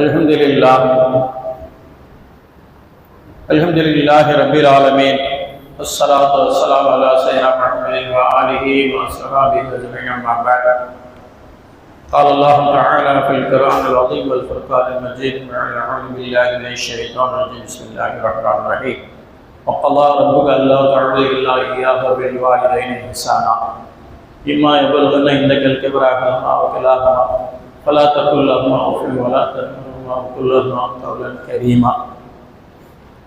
الحمد لله الحمد لله رب العالمين والصلاة والسلام على سيدنا محمد وآله وصحبه أجمعين أما بعد قال الله تعالى في القرآن العظيم والفرقان المجيد أعوذ بالله من الشيطان الرجيم بسم الله الرحمن الرحيم وقضى ربك ألا تعبد إلا إياه بالوالدين إحسانا إما يبلغن عندك الكبر أحدهما أو فلا تقل لهما أف ولا تنهرهما وقل لهما قولا كريما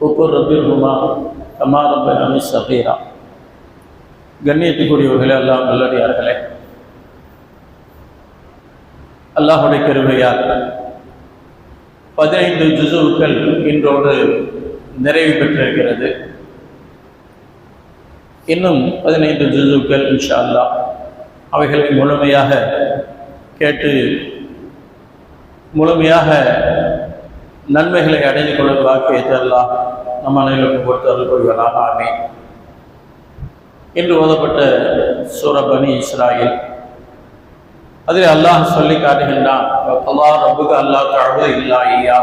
وقل ربهما كما ربياني صغيرا கண்ணியத்துக்குரியவர்களே அல்லாஹ் நல்லடியார்களே அல்லாஹுடைய கருவையால் பதினைந்து ஜுசுக்கள் இன்றோடு நிறைவு பெற்றிருக்கிறது இன்னும் பதினைந்து ஜுசுக்கள் இன்ஷா அல்லாஹ் அவைகளை முழுமையாக கேட்டு முழுமையாக நன்மைகளை அடைந்து கொள்ள வாக்கியத்தை அல்லாஹ் நம் அனைவருக்கும் கொடுத்து அருள் புரிவதாக ஆமே என்று ஓதப்பட்ட சூரபனி இஸ்ராயில் அதில் அல்லாஹ் சொல்லி காட்டுகின்றான் அல்லாஹ் ரப்புக்கு அல்லாஹ் தழுவது இல்லா ஐயா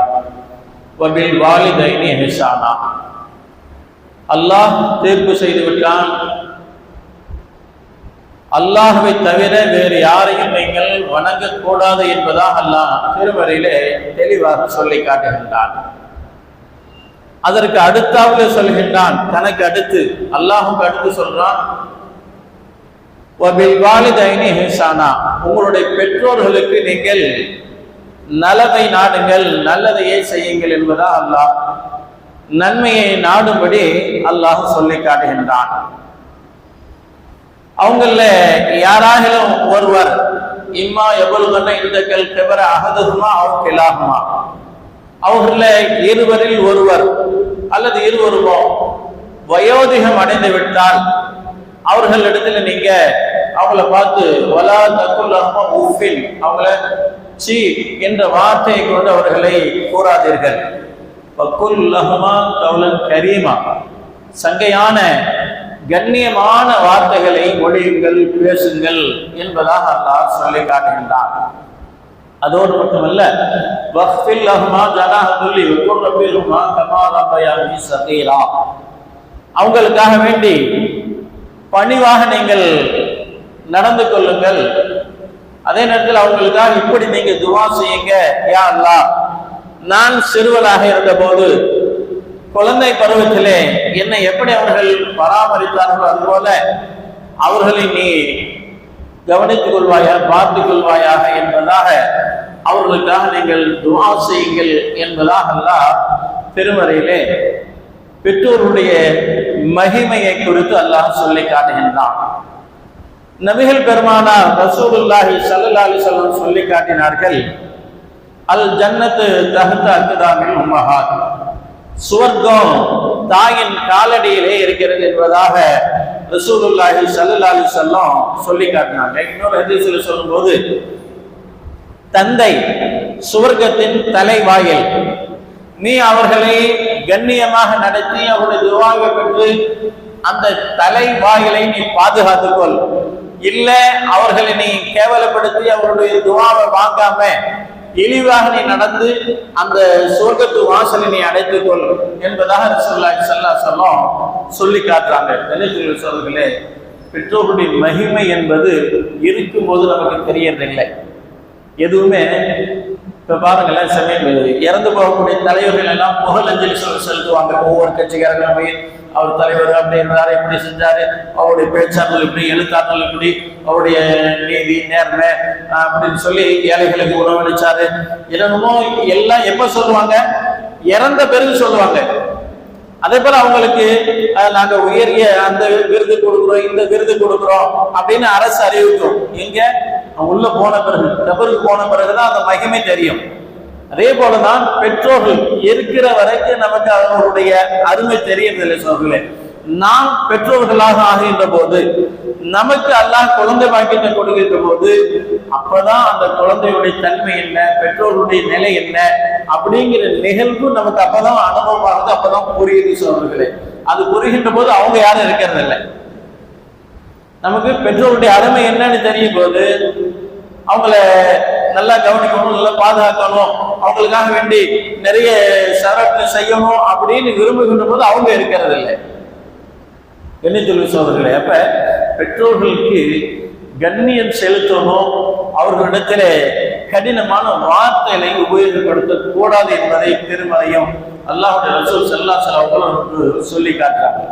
வபில் வாலிதைனி ஹிசானா. அல்லாஹ் தீர்ப்பு செய்து விட்டான் அல்லாஹுவை தவிர வேறு யாரையும் நீங்கள் வணங்கக்கூடாது என்பதாக அல்லாஹ் திருமறையிலே தெளிவாக சொல்லி காட்டுகின்றான். அதற்கு அடுத்தாவது சொல்கின்றான் தனக்கு அடுத்து அல்லாஹுக்கு அடுத்து சொல்றான் உங்களுடைய பெற்றோர்களுக்கு நீங்கள் நலவை நாடுங்கள் நல்லதையே செய்யுங்கள் என்பதா அல்லாஹ் நன்மையை நாடும்படி அல்லாஹ் சொல்லி காட்டுகின்றான். அவங்கள யாராகிலும் ஒருவர் இம்மா எவ்வளவு இந்த கல் கெபர அகதுமா அவன் கிளாகுமா அவர்கள இருவரில் ஒருவர் அல்லது இருவருமோ வயோதிகம் அடைந்து விட்டால் அவர்களிடத்துல நீங்க அவங்கள பார்த்து வலா தக்குல்லாம உஃபில் அவங்கள சி என்ற வார்த்தையை கொண்டு அவர்களை கூறாதீர்கள். பக்குல்லஹமா கவுலன் கரீமா சங்கையான கண்ணியமான வார்த்தைகளை மொழியுங்கள் பேசுங்கள் என்பதாக அல்லாஹ் சொல்லி காட்டுகின்றான். அதோடு மட்டுமல்ல வஃபில் அஹ்மா ஜனாஹுல்லி வக்குர் ரப்பிஹுமா கமா ரப்பயானி சகீரா. அவங்களுக்காக வேண்டி பணிவாக நீங்கள் நடந்து கொள்ளுங்கள். அதே நேரத்தில் அவங்களுக்காக இப்படி நீங்க துவா செய்யுங்க யா அல்லா நான் சிறுவனாக இருந்தபோது குழந்தை பருவத்திலே என்னை எப்படி அவர்கள் பராமரித்தார்களோ அதுபோல அவர்களை நீ கவனித்துக் கொள்வாயா பார்த்துக் கொள்வாயாக என்பதாக அவர்களுக்காக நீங்கள் துவா செய்யுங்கள் என்பதாக அல்லாஹ் திருமறையிலே பெற்றோருடைய மகிமையை குறித்து அல்லாஹ் சொல்லி காட்டுகின்றான். நபிகள் பெருமானார் ரசூலுல்லாஹி சல்லா அலி சொல்லம் சொல்லி காட்டினார்கள் அல் ஜன்னத்து தகுத்த அக்குதாமின் உம்மஹாத். சுவர்க்கம் தாயின் காலடியிலே இருக்கிறது என்பதாக ரசூலுல்லாஹி சல்லுல்லாஹி அலி சொல்லம் சொல்லி காட்டினாங்க. இன்னொரு ஹதீஸில் சொல்லும்போது தந்தை சுவர்க்கத்தின் தலைவாயில் நீ அவர்களை கண்ணியமாக நடத்தி அவருடைய துவாக பெற்று அந்த தலை வாயிலை நீ பாதுகாத்துக்கொள். இல்லை இல்ல அவர்களை நீ கேவலப்படுத்தி அவருடைய துவாவை வாங்காம இழிவாக நீ நடந்து அந்த சொர்க்கத்து வாசலை நீ அடைத்துக் கொள் என்பதாக ரசூல்லா சல்லா சொல்லம் சொல்லி காட்டுறாங்க. நினைத்து சொல்களே பெற்றோருடைய மகிமை என்பது இருக்கும்போது நமக்கு தெரியறதில்லை. எதுவுமே இப்ப பாருங்களேன் சமயம் இறந்து போகக்கூடிய தலைவர்கள் எல்லாம் புகழஞ்சலி சொல்ல செலுத்துவாங்க. ஒவ்வொரு கட்சிக்காரர்களும் அவர் தலைவர் அப்படி எப்படி செஞ்சாரு. அவருடைய பேச்சாற்றல் இப்படி எழுத்தாற்றல் இப்படி அவருடைய நீதி நேர்மை அப்படின்னு சொல்லி ஏழைகளுக்கு உணவளிச்சாரு. என்னமோ எல்லாம் எப்ப சொல்லுவாங்க? இறந்த பிறகு சொல்லுவாங்க. அதே போல அவங்களுக்கு நாங்க உயரிய அந்த விருது கொடுக்குறோம் இந்த விருது கொடுக்குறோம் அப்படின்னு அரசு அறிவிக்கும். எங்க? உள்ள போன பிறகு கபருக்கு போன பிறகுதான் அந்த மகிமை தெரியும். அதே போலதான் பெற்றோர்கள் இருக்கிற வரைக்கும் நமக்கு அவர்களுடைய அருமை தெரியறதில்லை சோர்களே நாம் பெற்றோர்களாக ஆகின்ற போது நமக்கு அல்லாஹ் குழந்தை பாக்கியத்தை கொடுக்கின்ற போது அப்பதான் அந்த குழந்தையுடைய தன்மை என்ன பெற்றோருடைய நிலை என்ன அப்படிங்கிற நிகழ்வு நமக்கு அப்பதான் அனுபவமானது அப்பதான் புரியுது சோழர்களே அது புரிகின்ற போது அவங்க யாரும் இருக்கிறது இல்லை நமக்கு பெற்றோருடைய அருமை என்னன்னு தெரியும் போது அவங்கள நல்லா கவனிக்கணும் நல்லா பாதுகாக்கணும். அவங்களுக்காக வேண்டி நிறைய சரட்டு செய்யணும் அப்படின்னு விரும்புகின்ற போது அவங்க இருக்கிறது இல்லை. என்ன சொல்லி சோதர்களே அப்ப பெற்றோர்களுக்கு கண்ணியம் செலுத்தணும். அவர்களிடத்தில் கடினமான வார்த்தைகளை உபயோகப்படுத்த கூடாது என்பதை திருமலையும் அல்லாஹுடைய ரசூல் செல்லா அவங்களும் சொல்லி காட்டுறாங்க.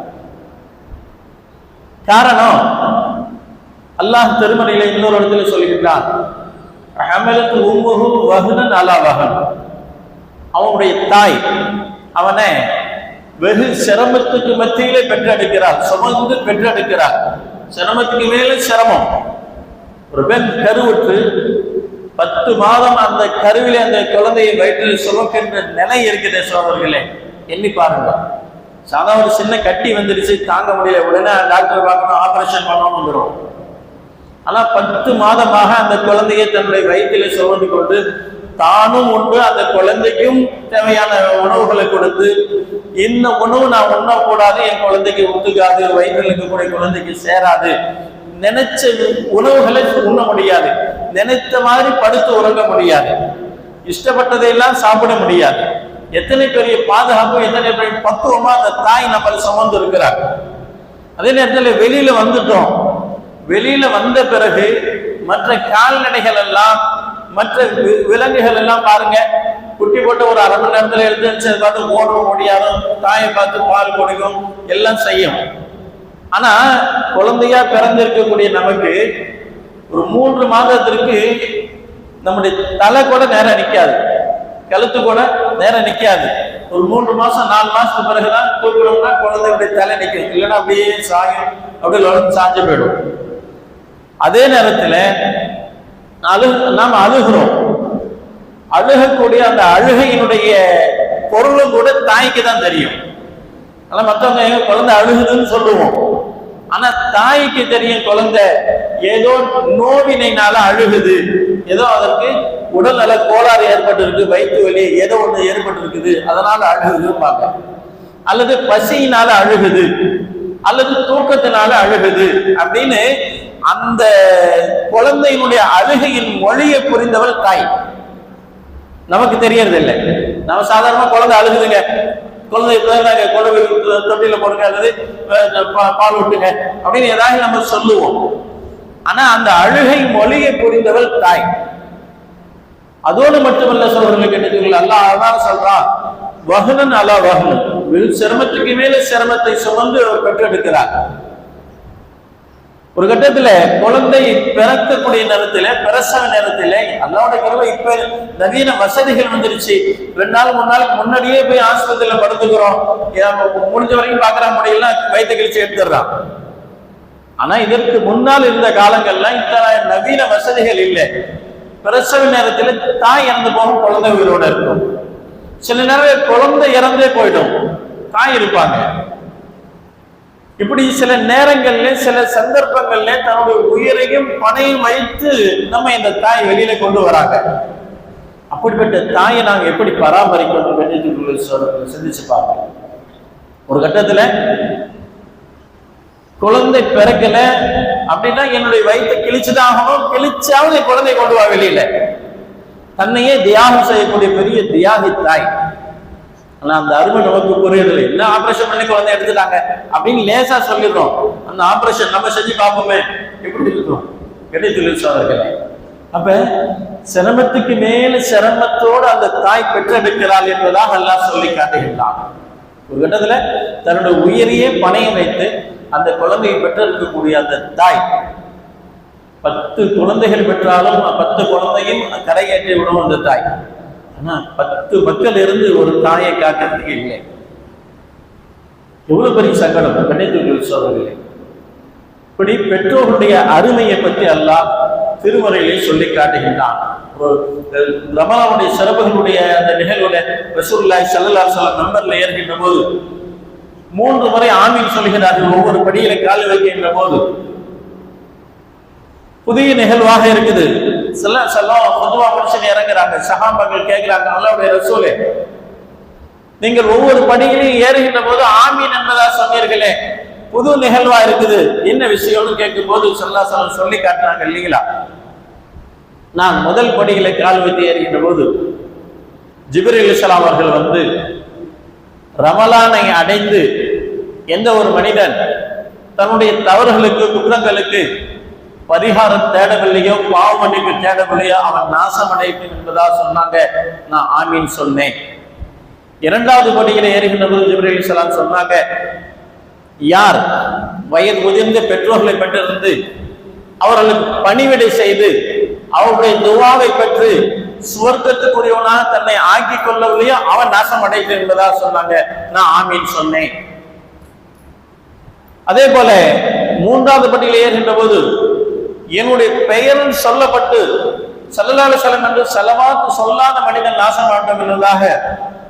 காரணம் அல்லாஹ் திருமணியில இன்னொரு இடத்துல சொல்லுகின்றான் ஹமலத்து உம்முஹு வஹனன் அலா வஹன். அவனுடைய தாய் அவனை வெகு சிரமத்துக்கு மத்தியிலே பெற்றெடுக்கிறார் சுமந்து பெற்றெடுக்கிறார் சிரமத்துக்கு மேலே சிரமம். ஒரு பெண் கருவுற்று பத்து மாதம் அந்த கருவிலே அந்த குழந்தையை வயிற்றில் சுமக்கின்ற நிலை இருக்குது சோழர்களே எண்ணி பாருங்க. சாதாரண ஒரு சின்ன கட்டி வந்துடுச்சு தாங்க முடியல. உடனே டாக்டர் பார்க்கணும் ஆபரேஷன் பண்ணணும் வந்துடும் ஆனா பத்து மாதமாக அந்த குழந்தையை தன்னுடைய வயிற்றிலே சுமந்து கொண்டு தானும் உண்டு அந்த குழந்தைக்கும் தேவையான உணவுகளை கொடுத்து இந்த உணவு நான் உண்ணக்கூடாது என் குழந்தைக்கு ஒத்துக்காது வயிற்றில் இருக்கக்கூடிய குழந்தைக்கு சேராது. நினைச்ச உணவுகளை உண்ண முடியாது. நினைத்த மாதிரி படுத்து உறங்க முடியாது. இஷ்டப்பட்டதையெல்லாம் சாப்பிட முடியாது. எத்தனை பெரிய பாதுகாப்பு எத்தனை பெரிய பக்குவமா அந்த தாய் நம்மளை சுமந்து இருக்கிறார் அதே நேரத்தில் வெளியில வந்துட்டோம். வெளியில வந்த பிறகு மற்ற கால்நடைகள் எல்லாம் மற்ற விலங்குகள் எல்லாம் பாருங்க. குட்டி போட்டு ஒரு அரை மணி நேரத்துல எழுந்துச்சு அதை பார்த்து ஓடும் ஓடியாரும் தாயை பார்த்து பால் கொடுக்கும். எல்லாம் செய்யும். ஆனா குழந்தையா பிறந்திருக்கக்கூடிய நமக்கு ஒரு மூன்று மாதத்திற்கு நம்முடைய தலை கூட நேரம் நிற்காது கழுத்து கூட நேரம் நிற்காது ஒரு மூன்று மாசம் நாலு மாசத்துக்கு பிறகுதான் தூக்கணும்னா குழந்தையுடைய தலை நிற்கும் இல்லைன்னா அப்படியே சாயும். அப்படியே சாஞ்சு போயிடும். அதே நேரத்தில் அழு நாம் அழுகிறோம். அழுகக்கூடிய அந்த அழுகையினுடைய பொருளும் கூட தாய்க்கு தான் தெரியும். ஆனால் மற்றவங்க எங்க குழந்தை அழுகுதுன்னு சொல்லுவோம். ஆனா தாய்க்கு தெரியும் குழந்தை ஏதோ நோவினைனால அழுகுது. ஏதோ அதற்கு உடல்நல கோளாறு ஏற்பட்டு இருக்கு வயிற்று வலி ஏதோ ஒன்று ஏற்பட்டு இருக்குது அதனால அழுகுதும்பாங்க. அல்லது பசியினால அழுகுது. அல்லது தூக்கத்தினால அழுகுது அப்படின்னு அந்த குழந்தையினுடைய அழுகையின் மொழியை புரிந்தவள் தாய். நமக்கு தெரியறது இல்லை நம்ம சாதாரணமா குழந்தை அழுகுதுங்க. குழந்தை இப்பதாங்க குழந்தை தொட்டியில போடுங்க அல்லது பா- பால் விட்டுங்க அப்படின்னு ஏதாவது நம்ம சொல்லுவோம். ஆனா அந்த அழுகை மொழியை புரிந்தவள் தாய். அதோடு மட்டுமல்ல சொல்றவர்கள் கேட்டீர்கள் அல்லாஹ் அதான் சொல்றான் வகுனன் அல்ல வகுனன் வெறும் சிரமத்துக்கு மேல சிரமத்தை சுமந்து அவர் பெற்றெடுக்கிறார். ஒரு கட்டத்துல குழந்தை பிறக்கக்கூடிய நேரத்துல பிரசவ நேரத்துல அல்லாவோட கிருபை இப்ப நவீன வசதிகள் வந்துருச்சு. ரெண்டு நாள் மூணு நாளுக்கு முன்னாடியே போய் ஆஸ்பத்திரியில படுத்துக்கிறோம். முடிஞ்ச வரைக்கும் பாக்குற முறையெல்லாம் வயிற்று கழிச்சு எடுத்துடுறான். ஆனா இதற்கு முன்னால் இருந்த காலங்கள்ல இந்த நவீன வசதிகள் இல்லை. பிரசவ நேரத்துல தாய் இறந்து போகும் குழந்தை உயிரோட இருக்கும். சில நேரம் குழந்தை இறந்தே போயிடும். தாய் இருப்பாங்க. இப்படி சில நேரங்கள்ல சில சந்தர்ப்பங்கள்ல தன்னுடைய உயிரையும் பணையும் வைத்து நம்ம இந்த தாய் வெளியில கொண்டு வராங்க. அப்படிப்பட்ட தாயை நாங்க எப்படி பராமரிக்கணும் கண்ணியத்துக்குள்ள சிந்திச்சு பார்ப்போம். ஒரு கட்டத்துல குழந்தை பிறக்கல அப்படின்னா என்னுடைய வயிற்றை கிழிச்சுதான் ஆகணும். கிழிச்சாவது குழந்தை கொண்டு வா வெளியில. தன்னையே தியாகம் செய்யக்கூடிய பெரிய தியாகி தாய். ஆனா அந்த அருமை நமக்கு புரியவில்லை. என்ன ஆபரேஷன் பண்ணி குழந்தை எடுத்துட்டாங்க? அப்படின்னு லேசா சொல்லிடுறோம். அந்த ஆபரேஷன் நம்ம செஞ்சு பார்ப்போமே. எப்படி இருக்கும்? கிடைத்துல சோதர்களே அப்ப சிரமத்துக்கு மேல சிரமத்தோடு அந்த தாய் பெற்றெடுக்கிறாள் என்பதாக எல்லாம் சொல்லி காட்டுகின்றான். ஒரு கட்டத்துல தன்னுடைய உயிரையே பணையம் வைத்து அந்த குழந்தையை பெற்றெடுக்கக்கூடிய அந்த தாய் பத்து குழந்தைகள் பெற்றாலும் பத்து குழந்தையும் கரையேற்றி விடும் அந்த தாய். ஆனா பத்து மக்கள் இருந்து ஒரு தாயை காக்கிறதுக்கு இல்லை. எவ்வளவு பெரிய சங்கடம்? கண்ணியத்துக்கு சோதரில்லை இப்படி பெற்றோருடைய அருமையை பற்றி அல்லாஹ் திருமறையிலே சொல்லி காட்டுகின்றான். ரமலாவுடைய சிறப்புகளுடைய அந்த நிகழ்வுடைய ரசூல்லாய் சல்லல்லாஹு அலைஹி நம்பர்ல ஏற்கின்ற போது மூன்று முறை ஆமீன் சொல்கிறார்கள் ஒவ்வொரு படியில கால் வைக்கின்ற போது. புதிய நிகழ்வாக இருக்குது. சில செல்லம் பொதுவா மனுஷன் இறங்குறாங்க. சகாபாக்கள் கேட்கிறாங்க அல்லாவுடைய ரசூலே நீங்கள் ஒவ்வொரு படியிலையும் ஏறுகின்ற போது ஆமீன் என்பதா சொன்னீர்களே. புது நிகழ்வா இருக்குது. என்ன விஷயம்னு கேட்கும் போது சொல்லா சொல்ல சொல்லி காட்டுறாங்க இல்லைங்களா? நான் முதல் படிகளை கால் வைத்து ஏறுகின்ற போது ஜிப்ரீல் இஸ்லாம் அவர்கள் வந்து ரமலானை அடைந்து எந்த ஒரு மனிதன் தன்னுடைய தவறுகளுக்கு குற்றங்களுக்கு பரிகாரம் தேடவில்லையோ பாவ மன்னிப்பு தேடவில்லையோ அவன் நாசம் அடைக்கும் என்பதா சொன்னாங்க. நான் ஆமீன் சொன்னேன். இரண்டாவது படியில ஏறுகின்ற போது ஜிப்ரீல் இஸ்லாம் சொன்னாங்க யார் வயது முதிர்ந்த பெற்றோர்களை பெற்றிருந்து அவர்களுக்கு பணிவிடை செய்து அவருடைய துவாவை பெற்று சுவர்க்கத்துக்குரியவனாக தன்னை ஆக்கி கொள்ளவில்லையோ அவன் நாசம் அடைத்து என்பதா சொன்னாங்க. நான் ஆமீன் சொன்னேன். அதே போல மூன்றாவது பட்டியல் ஏறுகின்ற போது என்னுடைய பெயர் சொல்லப்பட்டு செல்லலால செலம் என்று செலவாத்து சொல்லாத மனிதன் நாசம் வேண்டும் என்பதாக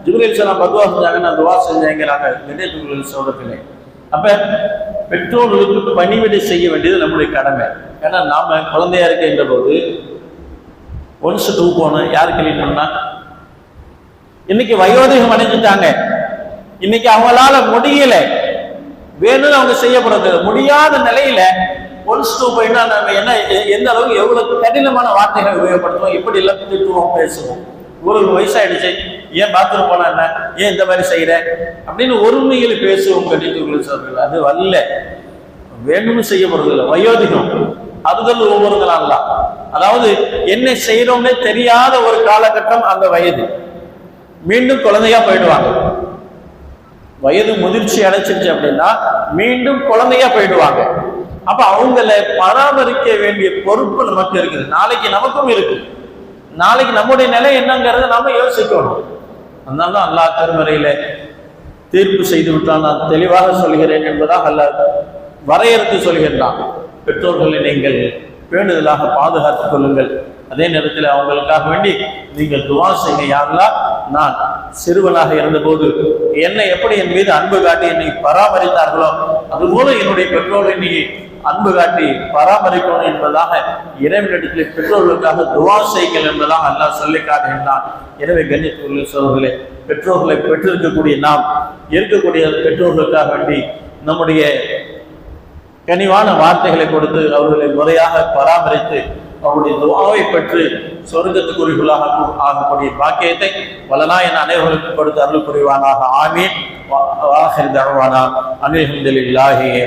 ஜிப்ரீல் சலாம் பதுவா செஞ்சாங்க நான் துவா செஞ்சாங்கிறாங்க நினைத்துள்ள சோதத்திலே அப்ப பெற்றோர்களுக்கு பணிவிடை செய்ய வேண்டியது நம்முடைய கடமை. ஏன்னா நாம குழந்தையா இருக்கின்ற போது ஒன்ஸ் டூ போனோம் யார் கிளீன் பண்ணா? இன்னைக்கு வயோதிகம் அடைஞ்சிட்டாங்க. இன்னைக்கு அவங்களால முடியல. வேணும்னு அவங்க செய்யப்படுறது முடியாத நிலையில ஒன்ஸ் டூ போயிட்டா நம்ம என்ன எ- எந்த அளவுக்கு எவ்வளவு கடினமான வார்த்தைகள் உபயோகப்படுத்துவோம் எப்படி எல்லாம் திட்டுவோம் பேசுவோம்? ஒரு வயசாயிடுச்சு. ஏன் பாத்ரூம் போனா என்ன? ஏன் இந்த மாதிரி செய்யற? அப்படின்னு ஒருமையில் பேசுவோம் கண்டித்து சொல்றீங்க அது வரல வேணும்னு செய்யப்படுறதில்ல. வயோதிகம். அதுதல் ஒவ்வொருங்களாம் அதாவது என்ன செய்யறோம்னே தெரியாத ஒரு காலகட்டம் அந்த வயது. மீண்டும் குழந்தையா போயிடுவாங்க. வயது முதிர்ச்சி அடைச்சிருச்சு அப்படின்னா மீண்டும் குழந்தையா போயிடுவாங்க. அப்ப அவங்கள பராமரிக்க வேண்டிய பொறுப்பு நமக்கு இருக்குது. நாளைக்கு நமக்கும் இருக்கு. நாளைக்கு நம்முடைய நிலை என்னங்கிறத நாம யோசிக்கணும். அதனால தான் அல்லாஹ் கருமறையில தீர்ப்பு செய்து விட்டால் நான் தெளிவாக சொல்கிறேன் என்பதாக அல்லாஹ் வரையறுத்து சொல்கின்றான். பெற்றோர்களை நீங்கள் பேணுதலாக பாதுகாத்துக் கொள்ளுங்கள். அதே நேரத்தில் அவங்களுக்காக வேண்டி நீங்கள் துவா செய்ய யாரெல்லாம் நான் சிறுவனாக இருந்தபோது என்னை எப்படி என் மீது அன்பு காட்டி என்னை பராமரித்தார்களோ அதுபோல என்னுடைய பெற்றோரை நீ அன்பு காட்டி பராமரிக்கணும் என்பதாக இறைவனிடத்தில் பெற்றோர்களுக்காக துவா செய்கள் என்பதாக அல்லாஹ் சொல்லி காட்டுகின்றான். எனவே கண்ணியத்துள்ள சோழர்களே பெற்றோர்களை பெற்றிருக்கக்கூடிய நாம் இருக்கக்கூடிய பெற்றோர்களுக்காக வேண்டி நம்முடைய கனிவான வார்த்தைகளை கொடுத்து அவர்களை முறையாக பராமரித்து அவருடைய துவாவை பெற்று சொர்க்கத்துக்குரியவர்களாக ஆகக்கூடிய பாக்கியத்தை வலனா என் அனைவருக்கும் கொடுத்து அருள் புரிவானாக. ஆமீன். வா- வாஹிர் தஅவானா. அனில் ஹம்துலில்லாஹி